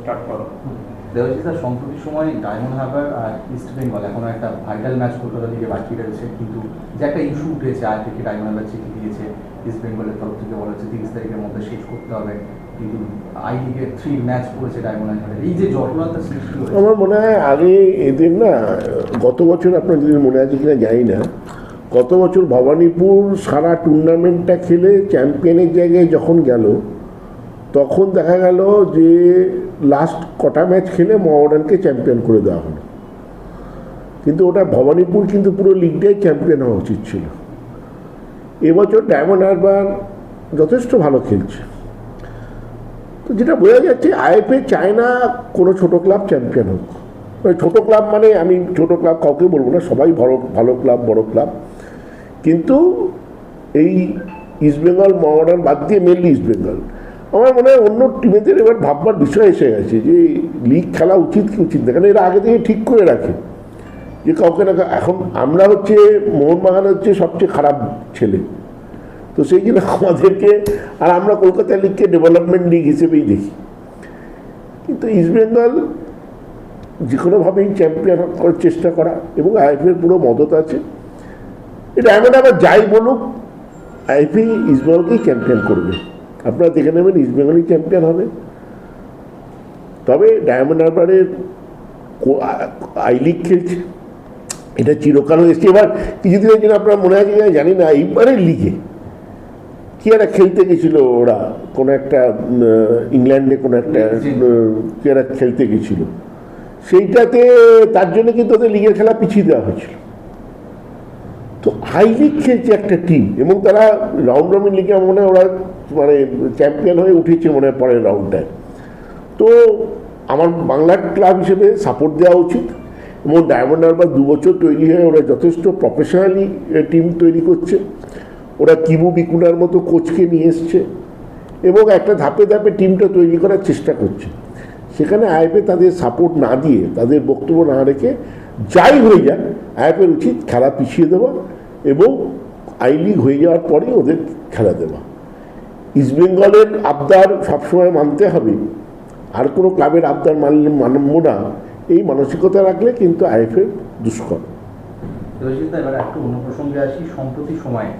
Start করো। Debashis sir সম্প্রতি সময় ডায়মন্ড হারবার আর ইস্ট বেঙ্গল এখনও একটা ভাইটাল ম্যাচ কলকাতা লিগে বাকি রয়েছে কিন্তু যে একটা ইস্যু উঠেছে আজ থেকে ডায়মন্ড হারবার চিঠি দিয়েছে ইস্ট বেঙ্গলের তরফ থেকে বলা হচ্ছে তিরিশ তারিখের মধ্যে শেষ করতে হবে কিন্তু আই লিগে থ্রি ম্যাচ পড়েছে ডায়মন্ড হারবার এই যে জটলাটা সৃষ্টি হয়েছে। আমার মনে হয় আগে এদের না গত বছর আপনার যদি মনে আছে কিনা জানি না গত বছর ভবানীপুর সারা টুর্নামেন্টটা খেলে চ্যাম্পিয়নের জায়গায় যখন গেল তখন দেখা গেল যে লাস্ট কটা ম্যাচ খেলে মহামডানকে চ্যাম্পিয়ন করে দেওয়া হলো। কিন্তু ওটা ভবানীপুর কিন্তু পুরো লিগটাই চ্যাম্পিয়ন হওয়া উচিত ছিল। এবছর ডায়মন্ড হারবার যথেষ্ট ভালো খেলছে। তো যেটা বোঝা যাচ্ছে আইএফএ চায় না কোনো ছোট ক্লাব চ্যাম্পিয়ন হোক। মানে ছোটো ক্লাব মানে আমি ছোট ক্লাব কাউকে বলব না, সবাই ভালো ভালো ক্লাব বড় ক্লাব কিন্তু এই ইস্টবেঙ্গল মহামডান বাদ দিয়ে মেনলি ইস্টবেঙ্গল আমার মনে হয় অন্য টিমেদের এবার ভাববার বিষয় এসে গেছে যে লিগ খেলা উচিত কি উচিত না, কারণ এরা আগে থেকে ঠিক করে রাখে। যে কাউকে না এখন আমরা হচ্ছে মোহনবাগান হচ্ছে সবচেয়ে খারাপ ছেলে। তো সেই জন্য আমাদেরকে, আর আমরা কলকাতা লিগকে ডেভেলপমেন্ট লিগ হিসেবেই দেখি। কিন্তু ইস্টবেঙ্গল যে কোনোভাবেই চ্যাম্পিয়ন করার চেষ্টা করা এবং আইপিএল পুরো মদত আছে। এটা এমন আবার যাই বলুক আইপি ইস্টবেঙ্গলকেই চ্যাম্পিয়ন করবে। আপনারা দেখে নেবেন ইস্টবেঙ্গলই চ্যাম্পিয়ন হবে। তবে ডায়মন্ড হারবারের আই লিগ খেলছে। এটা চিরকাল এসছে। এবার কিছুদিনের জন্য আপনার মনে আছে জানি না এইবারের লিগে কি একটা খেলতে গেছিল ওরা? কোনো একটা ইংল্যান্ডে কোনো একটা কি একটা খেলতে গেছিল। সেইটাতে তার জন্য কিন্তু ওদের লিগের খেলা পিছিয়ে দেওয়া হয়েছিল। তো হাই খেলছে একটা টিম এবং তারা রাউন্ড রবিন লিগে মনে হয় ওরা মানে চ্যাম্পিয়ন হয়ে উঠেছে মনে হয় পরের রাউন্ডটায় তো আমার বাংলার ক্লাব হিসেবে সাপোর্ট দেওয়া উচিত এবং ডায়মন্ড হারবার দু বছর তৈরি হয়ে ওরা যথেষ্ট প্রফেশনালি টিম তৈরি করছে। ওরা কিবু বিকুনার মতো কোচকে নিয়ে এসছে এবং একটা ধাপে ধাপে টিমটা তৈরি করার চেষ্টা করছে। সেখানে আইপে তাদের সাপোর্ট না দিয়ে, তাদের বক্তব্য না রেখে যাই হয়ে যাক আইপের উচিত খেলা পিছিয়ে দেওয়া এবং আই লিগ হয়ে যাওয়ার পরে ওদের খেলা দেওয়া। ইস্টবেঙ্গলের আবদার সবসময় মানতে হবে। আর কোনো ক্লাবের আবদার মানলে মানব না। এই মানসিকতা রাখলে কিন্তু আইএফএ দুষ্কর। একটু অন্য প্রসঙ্গে আসি, সম্প্রতি সময়ে।